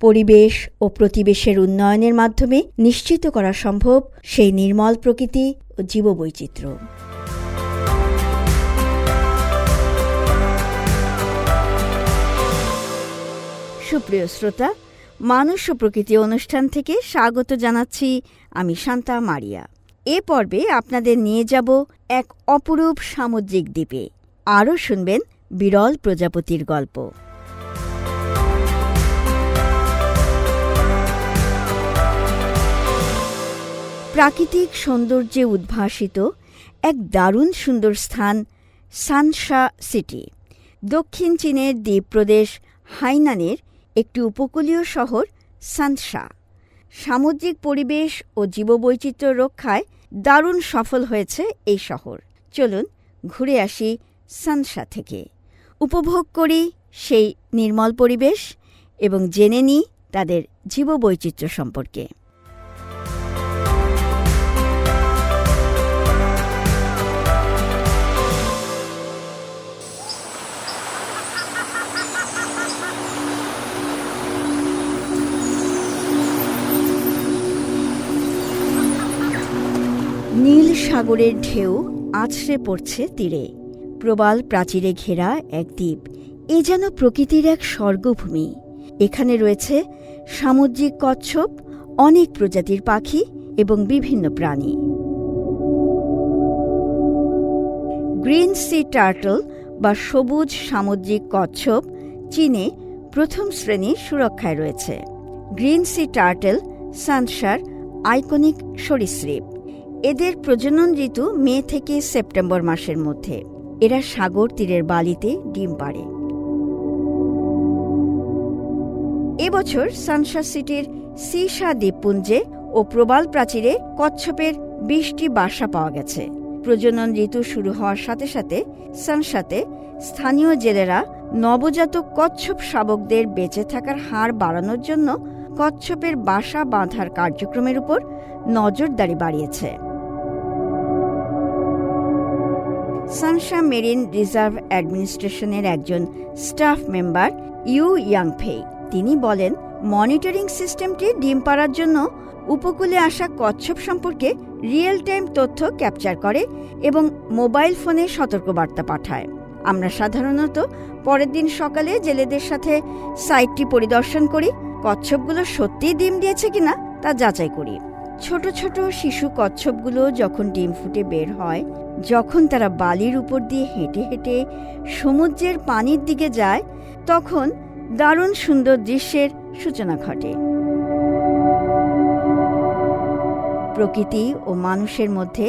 পরিবেশ ও প্রতিবেশের উন্নয়নের মাধ্যমে নিশ্চিত করা সম্ভব সেই নির্মল প্রকৃতি ও জীববৈচিত্র্য। সুপ্রিয় শ্রোতা, মানুষ ও প্রকৃতি অনুষ্ঠান থেকে স্বাগত জানাচ্ছি আমি শান্তা মারিয়া। এ পর্বে আপনাদের নিয়ে যাব এক অপরূপ সামুদ্রিক দ্বীপে। আরও শুনবেন বিরল প্রজাপতির গল্প। প্রাকৃতিক সৌন্দর্যে উদ্ভাসিত এক দারুণ সুন্দর স্থান সানশা সিটি। দক্ষিণ চীনের দ্বীপ প্রদেশ হাইনানের একটি উপকূলীয় শহর সানশা সামুদ্রিক পরিবেশ ও জীববৈচিত্র্য রক্ষায় দারুণ সফল হয়েছে এই শহর। চলুন ঘুরে আসি সানশা থেকে। উপভোগ করি সেই নির্মল পরিবেশ এবং জেনে নিই তাদের জীববৈচিত্র্য সম্পর্কে। সাগরের ঢেউ আছড়ে পড়ছে তীরে। প্রবাল প্রাচীরে ঘেরা এক দ্বীপ, এ যেন প্রকৃতির এক স্বর্গভূমি। এখানে রয়েছে সামুদ্রিক কচ্ছপ, অনেক প্রজাতির পাখি এবং বিভিন্ন প্রাণী। গ্রিন সি টার্টল বা সবুজ সামুদ্রিক কচ্ছপ চীনে প্রথম শ্রেণির সুরক্ষায় রয়েছে। গ্রিন সি টার্টল সানসার আইকনিক সরীসৃপ। এদের প্রজনন ঋতু মে থেকে সেপ্টেম্বর মাসের মধ্যে। এরা সাগর তীরের বালিতে ডিম পাড়ে। এবছর সানসা সিটির সিসা দ্বীপপুঞ্জে ও প্রবাল প্রাচীরে কচ্ছপের বিশটি বাসা পাওয়া গেছে। প্রজনন ঋতু শুরু হওয়ার সাথে সাথে সানসাতে স্থানীয় জেলেরা নবজাতক কচ্ছপ শাবকদের বেঁচে থাকার হার বাড়ানোর জন্য কচ্ছপের বাসা বাঁধার কার্যক্রমের উপর নজরদারি বাড়িয়েছে। সানশা মেরিন রিজার্ভ অ্যাডমিনিস্ট্রেশনের একজন স্টাফ মেম্বার ইউ ইয়াংফেই তিনি বলেন, মনিটরিং সিস্টেমটি ডিম পাড়ার জন্য উপকূলে আসা কচ্ছপ সম্পর্কে রিয়েল টাইম তথ্য ক্যাপচার করে এবং মোবাইল ফোনে সতর্কবার্তা পাঠায়। আমরা সাধারণত পরের দিন সকালে জেলেদের সাথে সাইটটি পরিদর্শন করি, কচ্ছপগুলো সত্যিই ডিম দিয়েছে কিনা তা যাচাই করি। ছোট ছোট শিশু কচ্ছপগুলো যখন ডিম ফুটে বের হয়, যখন তারা বালির উপর দিয়ে হেঁটে হেঁটে সমুদ্রের পানির দিকে যায়, তখন দারুণ সুন্দর দৃশ্যের সূচনা ঘটে। প্রকৃতি ও মানুষের মধ্যে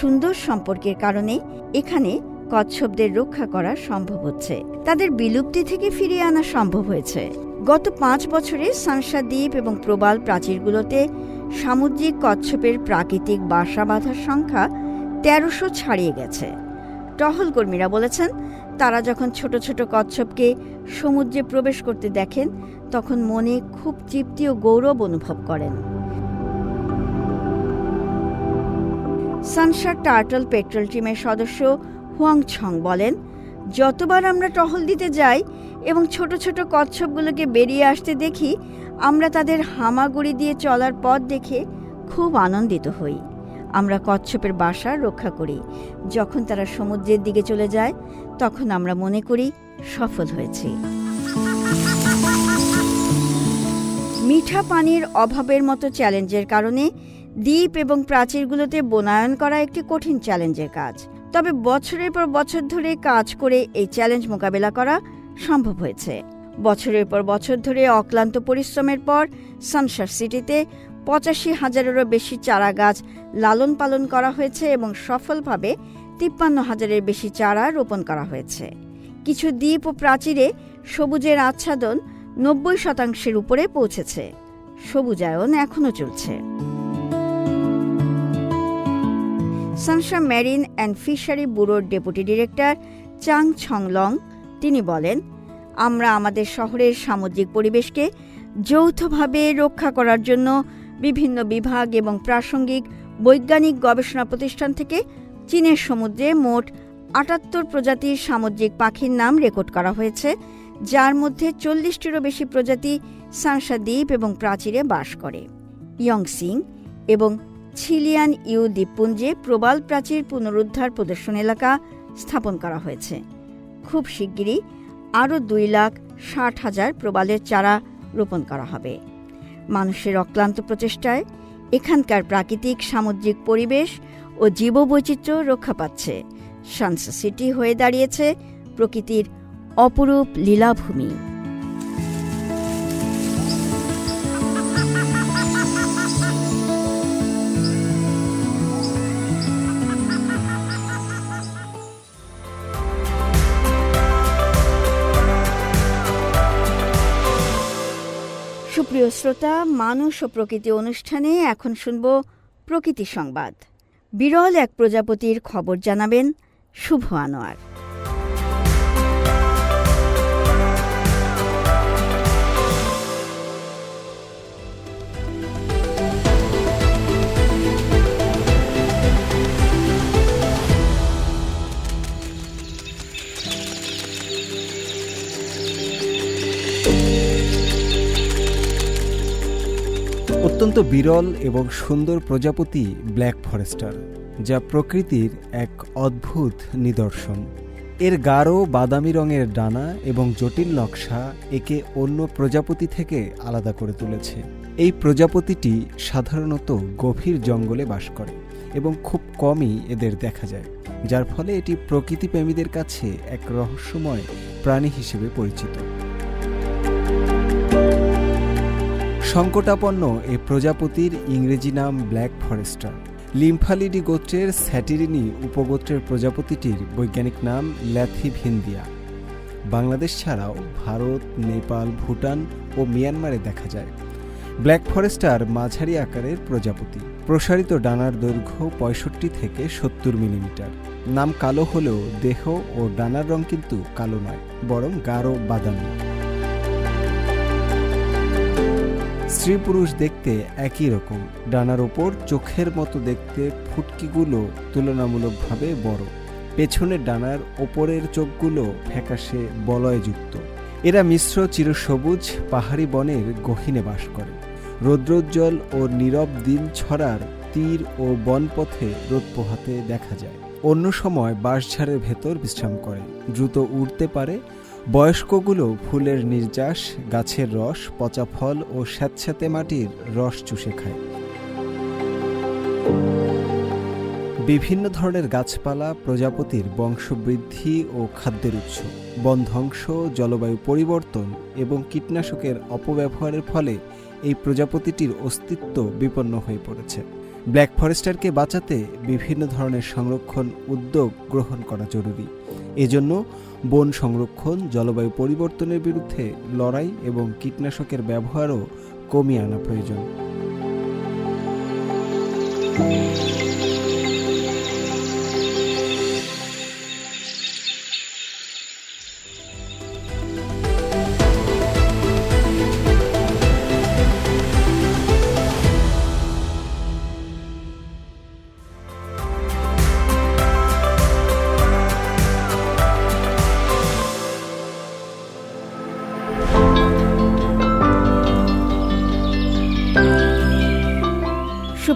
সুন্দর সম্পর্কের কারণে এখানে কচ্ছপদের রক্ষা করা সম্ভব হচ্ছে। তাদের বিলুপ্তি থেকে ফিরিয়ে আনা সম্ভব হয়েছে। গত পাঁচ বছরে সানসা দ্বীপ এবং প্রবাল প্রাচীরগুলোতে সামুদ্রিক কচ্ছপের প্রাকৃতিক বাসা বাঁধার সংখ্যা তেরোশো ছাড়িয়ে গেছে। টহল কর্মীরা বলেছেন, তারা যখন ছোট ছোট কচ্ছপকে সমুদ্রে প্রবেশ করতে দেখেন, তখন মনে খুব তৃপ্তি ও গৌরব অনুভব করেন। সানশার টার্টল পেট্রোল টিমের সদস্য হুয়াং ছং বলেন, যতবার আমরা টহল দিতে যাই এবং ছোট ছোট কচ্ছপগুলোকে বেরিয়ে আসতে দেখি আমরা তাদের হামাগুড়ি দিয়ে চলার পথ দেখে খুব আনন্দিত হই। আমরা কচ্ছপের বাসা রক্ষা করি। যখন তারা সমুদ্রের দিকে চলে যায়, তখন আমরা মনে করি সফল হয়েছি। মিঠা পানির অভাবের মতো চ্যালেঞ্জের কারণে দ্বীপ এবং প্রাচীরগুলোতে বনায়ন করা একটি কঠিন চ্যালেঞ্জের কাজ। তবে বছরের পর বছর ধরে কাজ করে এই চ্যালেঞ্জ মোকাবেলা করা সম্ভব হয়েছে। বছরের পর বছর ধরে অক্লান্ত পরিশ্রমের পর সানসার সিটিতে পঁচাশি হাজারেরও বেশি চারা গাছ লালন পালন করা হয়েছে এবং সফলভাবে তিপ্পান্ন হাজারের বেশি চারা রোপণ করা হয়েছে। কিছু দ্বীপ ও প্রাচীরে সবুজের আচ্ছাদন নব্বই শতাংশের উপরে পৌঁছেছে। সবুজায়ন এখনও চলছে। সানসা মেরিন অ্যান্ড ফিশারি ব্যুরোর ডেপুটি ডিরেক্টর চাং ছংলং তিনি বলেন আমরা আমাদের শহরের সামুদ্রিক পরিবেশকে যৌথভাবে রক্ষা করার জন্য বিভিন্ন বিভাগ এবং প্রাসঙ্গিক বৈজ্ঞানিক গবেষণা প্রতিষ্ঠান থেকে চীনের সমুদ্রে মোট আটাত্তর প্রজাতির সামুদ্রিক পাখির নাম রেকর্ড করা হয়েছে, যার মধ্যে চল্লিশটিরও বেশি প্রজাতি সানসা দ্বীপ এবং প্রাচীরে বাস করে। ইয়ংসিং এবং ছিলিয়ান ইউ দ্বীপপুঞ্জে প্রবাল প্রাচীর পুনরুদ্ধার প্রদর্শন এলাকা স্থাপন করা হয়েছে। খুব শিগগিরই আরও দুই লাখ ষাট হাজার প্রবালের চারা রোপণ করা হবে। মানুষের অক্লান্ত প্রচেষ্টায় এখানকার প্রাকৃতিক সামুদ্রিক পরিবেশ ও জীববৈচিত্র্য রক্ষা পাচ্ছে। সানসা সিটি হয়ে দাঁড়িয়েছে প্রকৃতির অপরূপ লীলাভূমি। সুপ্রিয় শ্রোতা, মানুষ ও প্রকৃতি অনুষ্ঠানে এখন শুনব প্রকৃতি সংবাদ। বিরল এক প্রজাপতির খবর জানাবেন শুভ আনোয়ার। অত্যন্ত বিরল এবং সুন্দর প্রজাপতি ব্ল্যাক ফরেস্টার, যা প্রকৃতির এক অদ্ভুত নিদর্শন। এর গাঢ়, বাদামি রঙের ডানা এবং জটিল নকশা একে অন্য প্রজাপতি থেকে আলাদা করে তুলেছে। এই প্রজাপতিটি সাধারণত গভীর জঙ্গলে বাস করে এবং খুব কমই এদের দেখা যায়, যার ফলে এটি প্রকৃতিপ্রেমীদের কাছে এক রহস্যময় প্রাণী হিসেবে পরিচিত। সংকটাপন্ন এই প্রজাপতির ইংরেজি নাম ব্ল্যাক ফরেস্টার। লিম্ফালিডি গোত্রের স্যাটিরিনি উপগোত্রের প্রজাপতিটির বৈজ্ঞানিক নাম ল্যাথিভিন্দিয়া বাংলাদেশ ছাড়াও ভারত, নেপাল, ভুটান ও মিয়ানমারে দেখা যায়। ব্ল্যাক ফরেস্টার মাঝারি আকারের প্রজাপতি। প্রসারিত ডানার দৈর্ঘ্য পঁয়ষট্টি থেকে সত্তর মিলিমিটার। নাম কালো হলেও দেহ ও ডানার রং কিন্তু কালো নয়, বরং গাঢ় বাদামি। স্ত্রী পুরুষ দেখতে একই রকম। ডানার ওপর চোখের মতো দেখতে ফুটকিগুলো তুলনামূলকভাবে বড়। পেছনের ডানার ওপরের চোখগুলো ফ্যাকাশে বলয়যুক্ত। এরা মিশ্র চিরসবুজ পাহাড়ি বনের গহীনে বাস করে। রৌদ্রোজ্জ্বল ও নীরব দিন ছড়ার তীর ও বনপথে রোদ পোহাতে দেখা যায়। অন্য সময় বাঁশঝাড়ের ভেতর বিশ্রাম করে। দ্রুত উড়তে পারে বয়স্কগুলো ফুলের নির্যাস, গাছের রস, পচা ফল ও স্যাঁতস্যাঁতে মাটির রস চুষে খায়। বিভিন্ন ধরনের গাছপালা প্রজাপতির বংশবৃদ্ধি ও খাদ্যের উৎস। বন ধ্বংস, জলবায়ু পরিবর্তন এবং কীটনাশকের অপব্যবহারের ফলে এই প্রজাপতিটির অস্তিত্ব বিপন্ন হয়ে পড়েছে। ব্ল্যাক ফরেস্টারকে বাঁচাতে বিভিন্ন ধরনের সংরক্ষণ উদ্যোগ গ্রহণ করা জরুরি। এজন্য বন সংরক্ষণ, জলবায়ু পরিবর্তনের বিরুদ্ধে লড়াই এবং কীটনাশকের ব্যবহারও কমিয়ে আনা প্রয়োজন।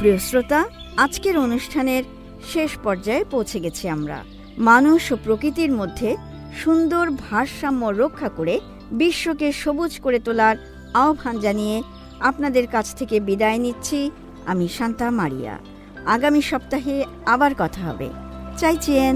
সুপ্রিয় শ্রোতা, আজকের অনুষ্ঠানের শেষ পর্যায়ে পৌঁছে গেছি আমরা। মানুষ ও প্রকৃতির মধ্যে সুন্দর ভারসাম্য রক্ষা করে বিশ্বকে সবুজ করে তোলার আহ্বান জানিয়ে আপনাদের কাছ থেকে বিদায় নিচ্ছি আমি শান্তা মারিয়া। আগামী সপ্তাহে আবার কথা হবে। চাইছেন